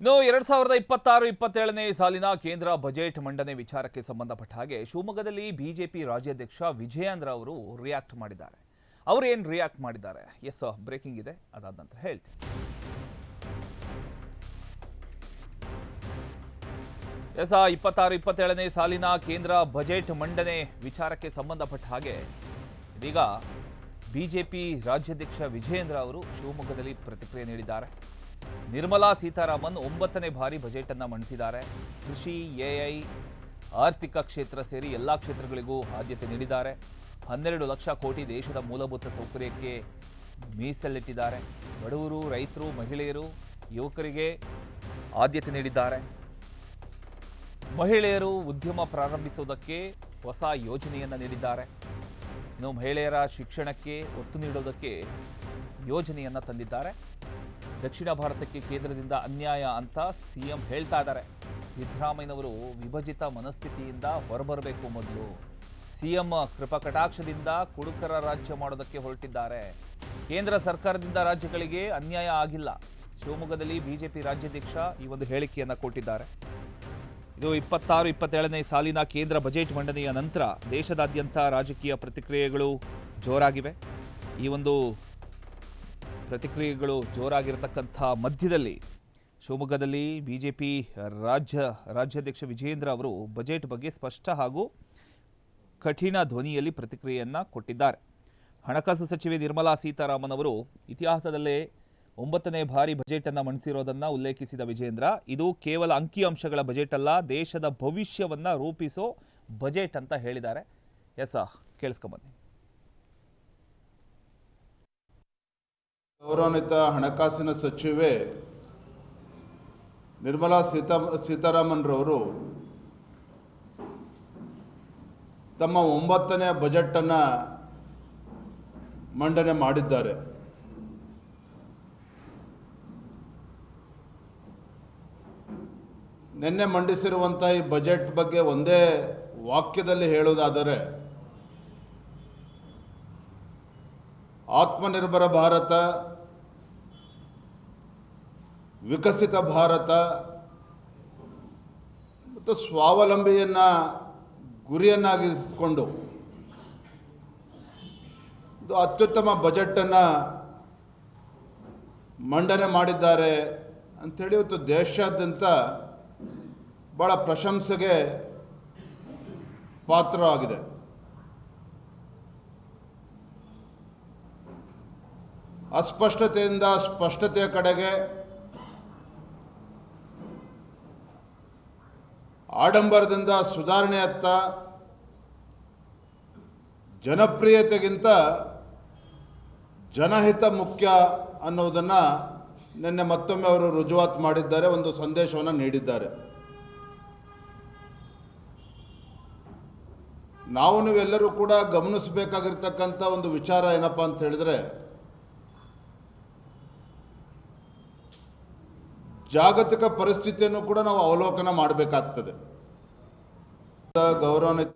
ಇನ್ನು ಎರಡ್ ಸಾವಿರದ ಇಪ್ಪತ್ತಾರು, ಇಪ್ಪತ್ತೇಳನೇ ಸಾಲಿನ ಕೇಂದ್ರ ಬಜೆಟ್ ಮಂಡನೆ ವಿಚಾರಕ್ಕೆ ಸಂಬಂಧಪಟ್ಟ ಹಾಗೆ ಶಿವಮೊಗ್ಗದಲ್ಲಿ ಬಿಜೆಪಿ ರಾಜ್ಯಾಧ್ಯಕ್ಷ ವಿಜಯೇಂದ್ರ ಅವರು ರಿಯಾಕ್ಟ್ ಮಾಡಿದ್ದಾರೆ. ಅವರು ಏನು ರಿಯಾಕ್ಟ್ ಮಾಡಿದ್ದಾರೆ? ಎಸ್ ಬ್ರೇಕಿಂಗ್ ಇದೆ. ಅದಾದ ನಂತರ ಹೇಳ್ತೀನಿ. ಎಸ್ ಇಪ್ಪತ್ತಾರು, ಇಪ್ಪತ್ತೇಳನೇ ಸಾಲಿನ ಕೇಂದ್ರ ಬಜೆಟ್ ಮಂಡನೆ ವಿಚಾರಕ್ಕೆ ಸಂಬಂಧಪಟ್ಟ ಹಾಗೆ ಇದೀಗ ಬಿಜೆಪಿ ರಾಜ್ಯಾಧ್ಯಕ್ಷ ವಿಜಯೇಂದ್ರ ಅವರು ಶಿವಮೊಗ್ಗದಲ್ಲಿ ಪ್ರತಿಕ್ರಿಯೆ ನೀಡಿದ್ದಾರೆ. ನಿರ್ಮಲಾ ಸೀತಾರಾಮನ್ ಒಂಬತ್ತನೇ ಬಾರಿ ಬಜೆಟ್ ಅನ್ನ ಮಂಡಿಸಿದ್ದಾರೆ ಕೃಷಿ, ಎಐ, ಆರ್ಥಿಕ ಕ್ಷೇತ್ರ ಸೇರಿ ಎಲ್ಲ ಕ್ಷೇತ್ರಗಳಿಗೂ ಆದ್ಯತೆ ನೀಡಿದ್ದಾರೆ. ಹನ್ನೆರಡು ಲಕ್ಷ ಕೋಟಿ ದೇಶದ ಮೂಲಭೂತ ಸೌಕರ್ಯಕ್ಕೆ ಮೀಸಲಿಟ್ಟಿದ್ದಾರೆ. ಬಡವರು, ರೈತರು, ಮಹಿಳೆಯರು, ಯುವಕರಿಗೆ ಆದ್ಯತೆ ನೀಡಿದ್ದಾರೆ. ಮಹಿಳೆಯರು ಉದ್ಯಮ ಪ್ರಾರಂಭಿಸುವುದಕ್ಕೆ ಹೊಸ ಯೋಜನೆಯನ್ನು ನೀಡಿದ್ದಾರೆ. ಇನ್ನು ಮಹಿಳೆಯರ ಶಿಕ್ಷಣಕ್ಕೆ ಒತ್ತು ನೀಡೋದಕ್ಕೆ ಯೋಜನೆಯನ್ನು ತಂದಿದ್ದಾರೆ. ದಕ್ಷಿಣ ಭಾರತಕ್ಕೆ ಕೇಂದ್ರದಿಂದ ಅನ್ಯಾಯ ಅಂತ ಸಿಎಂ ಹೇಳ್ತಾ ಇದ್ದಾರೆ. ಸಿದ್ದರಾಮಯ್ಯನವರು ವಿಭಜಿತ ಮನಸ್ಥಿತಿಯಿಂದ ಹೊರಬರಬೇಕು ಮೊದಲು. ಸಿಎಂ ಕೃಪಾ ಕಟಾಕ್ಷದಿಂದ ಕುಡುಕರ ರಾಜ್ಯ ಮಾಡೋದಕ್ಕೆ ಹೊರಟಿದ್ದಾರೆ. ಕೇಂದ್ರ ಸರ್ಕಾರದಿಂದ ರಾಜ್ಯಗಳಿಗೆ ಅನ್ಯಾಯ ಆಗಿಲ್ಲ. ಶಿವಮೊಗ್ಗದಲ್ಲಿ ಬಿಜೆಪಿ ರಾಜ್ಯಾಧ್ಯಕ್ಷ ಈ ಒಂದು ಹೇಳಿಕೆಯನ್ನು ಕೊಟ್ಟಿದ್ದಾರೆ. ಇದು ಇಪ್ಪತ್ತಾರು, ಇಪ್ಪತ್ತೇಳನೇ ಸಾಲಿನ ಕೇಂದ್ರ ಬಜೆಟ್ ಮಂಡನೆಯ ನಂತರ ದೇಶದಾದ್ಯಂತ ರಾಜಕೀಯ ಪ್ರತಿಕ್ರಿಯೆಗಳು ಜೋರಾಗಿವೆ. ಈ ಒಂದು ಪ್ರತಿಕ್ರಿಯೆಗಳು ಜೋರಾಗಿರತಕ್ಕಂಥ ಮಧ್ಯದಲ್ಲಿ ಶಿವಮೊಗ್ಗದಲ್ಲಿ ಬಿ ಜೆ ಪಿ ರಾಜ್ಯ ರಾಜ್ಯಾಧ್ಯಕ್ಷ ವಿಜಯೇಂದ್ರ ಅವರು ಬಜೆಟ್ ಬಗ್ಗೆ ಸ್ಪಷ್ಟ ಹಾಗೂ ಕಠಿಣ ಧ್ವನಿಯಲ್ಲಿ ಪ್ರತಿಕ್ರಿಯೆಯನ್ನು ಕೊಟ್ಟಿದ್ದಾರೆ. ಹಣಕಾಸು ಸಚಿವೆ ನಿರ್ಮಲಾ ಸೀತಾರಾಮನ್ ಅವರು ಇತಿಹಾಸದಲ್ಲೇ ಒಂಬತ್ತನೇ ಬಾರಿ ಬಜೆಟನ್ನು ಮಂಡಿಸಿರೋದನ್ನ ಉಲ್ಲೇಖಿಸಿದ ವಿಜೇಂದ್ರ ಇದು ಕೇವಲ ಅಂಕಿಅಂಶಗಳ ಬಜೆಟ್ ಅಲ್ಲ, ದೇಶದ ಭವಿಷ್ಯವನ್ನು ರೂಪಿಸೋ ಬಜೆಟ್ ಅಂತ ಹೇಳಿದ್ದಾರೆ. ಎಸ್ ಕೇಳಿಸ್ಕೊಂಬನ್ನಿ ಗೌರವಾನ್ವಿತ ಹಣಕಾಸಿನ ಸಚಿವೆ ನಿರ್ಮಲಾ ಸೀತಾ, ಸೀತಾರಾಮನ್ರವರು ತಮ್ಮ ಒಂಬತ್ತನೇ ಬಜೆಟನ್ನು ಮಂಡನೆ ಮಾಡಿದ್ದಾರೆ. ನಿನ್ನೆ ಮಂಡಿಸಿರುವಂಥ ಈ ಬಜೆಟ್ ಬಗ್ಗೆ ಒಂದೇ ವಾಕ್ಯದಲ್ಲಿ ಹೇಳುವುದಾದರೆ, ಆತ್ಮನಿರ್ಭರ ಭಾರತ ವಿಕಸಿತ ಭಾರತ ಮತ್ತು ಸ್ವಾವಲಂಬಿಯನ್ನು ಗುರಿಯನ್ನಾಗಿಸಿಕೊಂಡು ಇದು ಅತ್ಯುತ್ತಮ ಬಜೆಟನ್ನು ಮಂಡನೆ ಮಾಡಿದ್ದಾರೆ ಅಂಥೇಳಿ ಇವತ್ತು ದೇಶಾದ್ಯಂತ ಭಾಳ ಪ್ರಶಂಸೆಗೆ ಪಾತ್ರವಾಗಿದೆ. ಅಸ್ಪಷ್ಟತೆಯಿಂದ ಸ್ಪಷ್ಟತೆಯ ಕಡೆಗೆ ಆಡಂಬರದಿಂದ ಸುಧಾರಣೆಯತ್ತ ಜನಪ್ರಿಯತೆಗಿಂತ ಜನಹಿತ ಮುಖ್ಯ ಅನ್ನೋದನ್ನು ನಿನ್ನೆ ಮತ್ತೊಮ್ಮೆ ಅವರು ರುಜುವಾತು ಮಾಡಿದ್ದಾರೆ, ಒಂದು ಸಂದೇಶವನ್ನು ನೀಡಿದ್ದಾರೆ. ನಾವು ನೀವೆಲ್ಲರೂ ಕೂಡ ಗಮನಿಸಬೇಕಾಗಿರ್ತಕ್ಕಂಥ ಒಂದು ವಿಚಾರ ಏನಪ್ಪ ಅಂತ ಹೇಳಿದ್ರೆ ಜಾಗತಿಕ ಪರಿಸ್ಥಿತಿಯನ್ನು ಕೂಡ ನಾವು ಅವಲೋಕನ ಮಾಡಬೇಕಾಗ್ತದೆ. ಗೌರವಾನ್ವಿತ